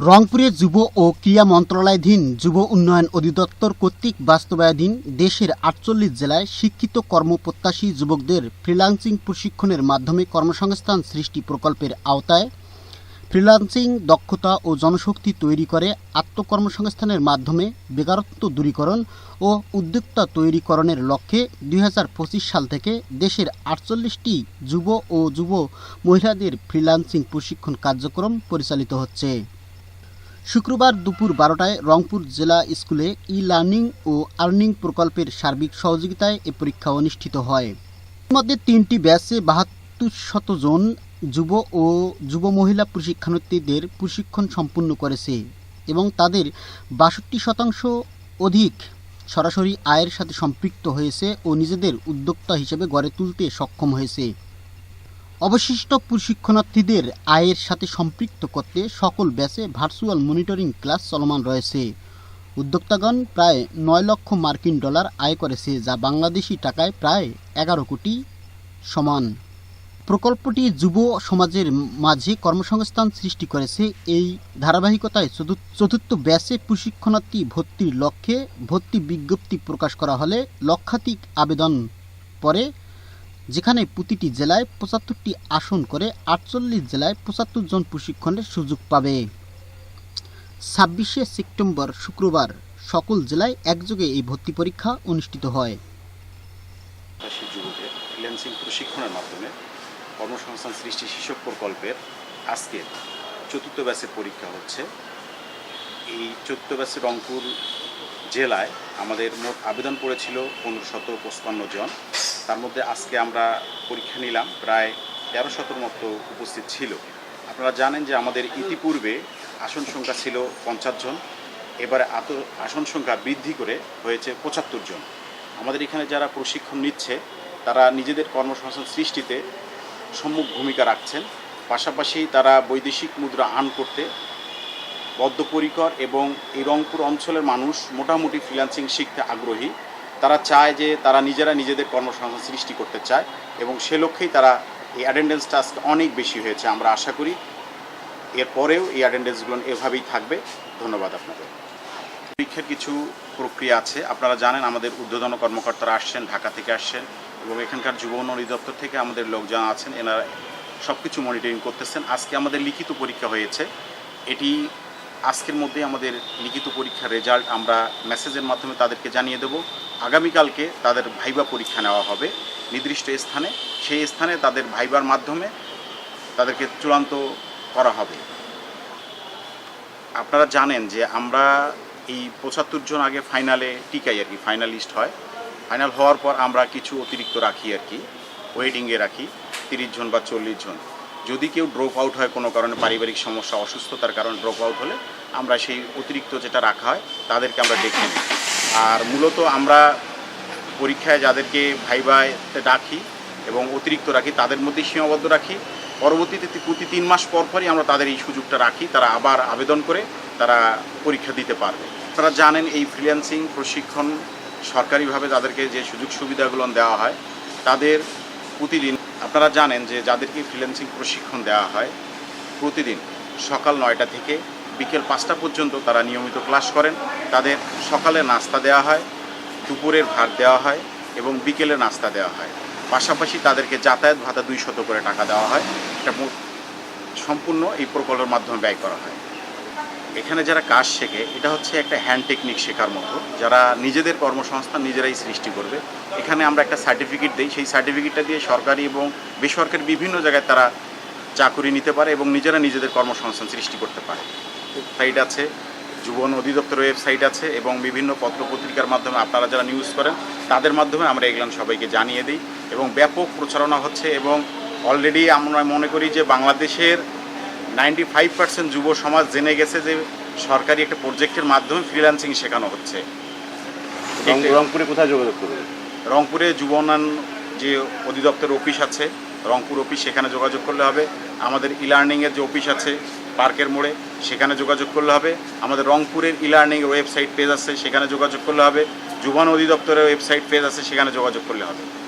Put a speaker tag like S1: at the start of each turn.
S1: রংপুরে যুব ও ক্রীড়া মন্ত্রণালয়াধীন যুব উন্নয়ন অধিদপ্তর কর্তৃক বাস্তবায়নাধীন দেশের আটচল্লিশ জেলায় শিক্ষিত কর্মপ্রত্যাশী যুবকদের ফ্রিলান্সিং প্রশিক্ষণের মাধ্যমে কর্মসংস্থান সৃষ্টি প্রকল্পের আওতায় ফ্রিলান্সিং দক্ষতা ও জনশক্তি তৈরি করে আত্মকর্মসংস্থানের মাধ্যমে বেকারত্ব দূরীকরণ ও উদ্যোক্তা তৈরিকরণের লক্ষ্যে দুই হাজার পঁচিশ সাল থেকে দেশের আটচল্লিশটি যুব ও যুব মহিলাদের ফ্রিলান্সিং প্রশিক্ষণ কার্যক্রম পরিচালিত হচ্ছে। শুক্রবার দুপুর বারোটায় রংপুর জেলা স্কুলে ই লার্নিং ও আর্নিং প্রকল্পের সার্বিক সহযোগিতায় এ পরীক্ষা অনুষ্ঠিত হয়। মধ্যে তিনটি ব্যাচে বাহাত্তর শত জন যুব ও যুব মহিলা প্রশিক্ষণার্থীদের প্রশিক্ষণ সম্পূর্ণ করেছে এবং তাদের বাষট্টি শতাংশ অধিক সরাসরি আয়ের সাথে সম্পৃক্ত হয়েছে ও নিজেদের উদ্যোক্তা হিসেবে গড়ে তুলতে সক্ষম হয়েছে। অবশিষ্ট প্রশিক্ষণার্থীদের আয়ের সাথে সম্পৃক্ত করতে সকল ব্যাচে ভার্চুয়াল মনিটরিং ক্লাস চলমান রয়েছে। উদ্যোক্তাগণ প্রায় নয় লক্ষ মার্কিন ডলার আয় করেছে, যা বাংলাদেশি টাকায় প্রায় এগারো কোটি সমান। প্রকল্পটি যুব সমাজের মাঝে কর্মসংস্থান সৃষ্টি করেছে। এই ধারাবাহিকতায় চতুর্থ ব্যাচে প্রশিক্ষণার্থী ভর্তির লক্ষ্যে ভর্তি বিজ্ঞপ্তি প্রকাশ করা হলে লক্ষাধিক আবেদন পরে যেখানে প্রতিটি জেলায় পঁচাত্তরটি আসন করে আটচল্লিশ জেলায় পঁচাত্তর জন প্রশিক্ষণের সুযোগ পাবে। ছাব্বিশে সেপ্টেম্বর শুক্রবার সকল জেলায় একযোগে এই ভর্তি পরীক্ষা অনুষ্ঠিত হয়।
S2: প্রশিক্ষণের মাধ্যমে কর্মসংস্থান সৃষ্টি শীর্ষক প্রকল্পের আজকের চতুর্থ ব্যাচের পরীক্ষা হচ্ছে। এই চতুর্থ ব্যাচে রংপুর জেলায় আমাদের মোট আবেদন পড়েছিল পনেরো শত পঁচপান্ন জন। তার মধ্যে আজকে আমরা পরীক্ষা নিলাম। প্রায় তেরো শতর মতো উপস্থিত ছিল। আপনারা জানেন যে আমাদের ইতিপূর্বে আসন সংখ্যা ছিল পঞ্চাশ জন। এবারে আত- আসন সংখ্যা বৃদ্ধি করে হয়েছে পঁচাত্তর জন। আমাদের এখানে যারা প্রশিক্ষণ নিচ্ছে, তারা নিজেদের কর্মসংস্থান সৃষ্টিতে সম্মুখ ভূমিকা রাখছেন। পাশাপাশি তারা বৈদেশিক মুদ্রা আর্ন করতে বদ্ধপরিকর এবং এই রংপুর অঞ্চলের মানুষ মোটামুটি ফ্রিল্যান্সিং শিখতে আগ্রহী। তারা চায় যে তারা নিজেরা নিজেদের কর্মসংস্থান সৃষ্টি করতে চায় এবং সে লক্ষ্যেই তারা এই অ্যাটেন্ডেন্সটা আজকে অনেক বেশি হয়েছে, আমরা আশা করি। এরপরেও এই অ্যাটেন্ডেন্সগুলো এভাবেই থাকবে। ধন্যবাদ আপনাদের। পরীক্ষার কিছু প্রক্রিয়া আছে। আপনারা জানেন, আমাদের ঊর্ধ্বতন কর্মকর্তারা আসছেন, ঢাকা থেকে আসছেন এবং এখানকার যুব উন্নয়ন অধিদপ্তর থেকে আমাদের লোকজন আছেন, এনারা সব কিছু মনিটরিং করতেছেন। আজকে আমাদের লিখিত পরীক্ষা হয়েছে। এটি আজকের মধ্যে আমাদের লিখিত পরীক্ষার রেজাল্ট আমরা মেসেজের মাধ্যমে তাদেরকে জানিয়ে দেব। আগামীকালকে তাদের ভাইবা পরীক্ষা নেওয়া হবে নির্দিষ্ট স্থানে। সেই স্থানে তাদের ভাইবার মাধ্যমে তাদেরকে চূড়ান্ত করা হবে। আপনারা জানেন যে আমরা এই পঁচাত্তর জন আগে ফাইনালে টিকাই আর কি, ফাইনালিস্ট হয়। ফাইনাল হওয়ার পর আমরা কিছু অতিরিক্ত রাখি আর কি, ওয়েটিংয়ে রাখি, তিরিশ জন বা চল্লিশ জন। যদি কেউ ড্রপ আউট হয় কোনো কারণে, পারিবারিক সমস্যা, অসুস্থতার কারণে ড্রপ আউট হলে আমরা সেই অতিরিক্ত যেটা রাখা হয়, তাদেরকে আমরা ডেকে নিই। আর মূলত আমরা পরীক্ষায় যাদেরকে ভাইভাইতে ডাকি এবং অতিরিক্ত রাখি, তাদের মধ্যেই সীমাবদ্ধ রাখি। পরবর্তীতে প্রতি তিন মাস পর পরই আমরা তাদের এই সুযোগটা রাখি, তারা আবার আবেদন করে তারা পরীক্ষা দিতে পারবে। তারা জানেন এই ফ্রিল্যান্সিং প্রশিক্ষণ সরকারিভাবে তাদেরকে যে সুযোগ সুবিধাগুলো দেওয়া হয়, তাদের প্রতিদিন, আপনারা জানেন যে যাদেরকে ফ্রিল্যান্সিং প্রশিক্ষণ দেওয়া হয়, প্রতিদিন সকাল নয়টা থেকে বিকেল পাঁচটা পর্যন্ত তারা নিয়মিত ক্লাস করেন। তাদের সকালে নাস্তা দেওয়া হয়, দুপুরের ভাত দেওয়া হয় এবং বিকেলে নাস্তা দেওয়া হয়। পাশাপাশি তাদেরকে যাতায়াত ভাতা দুই শত করে টাকা দেওয়া হয়। এটা সম্পূর্ণ এই প্রকল্পের মাধ্যমে ব্যয় করা হয়। এখানে যারা কাজ শেখে, এটা হচ্ছে একটা হ্যান্ড টেকনিক শেখার মতো। যারা নিজেদের কর্মসংস্থান নিজেরাই সৃষ্টি করবে। এখানে আমরা একটা সার্টিফিকেট দিই। সেই সার্টিফিকেটটা দিয়ে সরকারি এবং বেসরকারি বিভিন্ন জায়গায় তারা চাকুরি নিতে পারে এবং নিজেরা নিজেদের কর্মসংস্থান সৃষ্টি করতে পারে। ওয়েবসাইট আছে যুবন অধিদপ্তর ওয়েবসাইট আছে এবং বিভিন্ন পত্র পত্রিকার মাধ্যমে আপনারা যারা নিউজ করেন তাদের মাধ্যমে আমরা এগুলো সবাইকে জানিয়ে দিই এবং ব্যাপক প্রচারণা হচ্ছে এবং অলরেডি আমরা মনে করি যে বাংলাদেশের নাইনটি ফাইভ পার্সেন্ট যুব সমাজ জেনে গেছে যে সরকারি একটা প্রজেক্টের মাধ্যমে ফ্রিল্যান্সিং শেখানো হচ্ছে।
S3: রংপুরে কোথায় যোগাযোগ করবে
S2: রংপুরে যুব উন্নয়ন যে অধিদপ্তর অফিস আছে রংপুর অফিস সেখানে যোগাযোগ করলে হবে। আমাদের ই লার্নিংয়ের যে অফিস আছে পার্কের মোড়ে সেখানে যোগাযোগ করলে হবে। আমাদের রংপুরের ই লার্নিং ওয়েবসাইট পেজ আছে, সেখানে যোগাযোগ করলে হবে। যুবান অধিদপ্তরের ওয়েবসাইট পেজ আছে, সেখানে যোগাযোগ করলে হবে।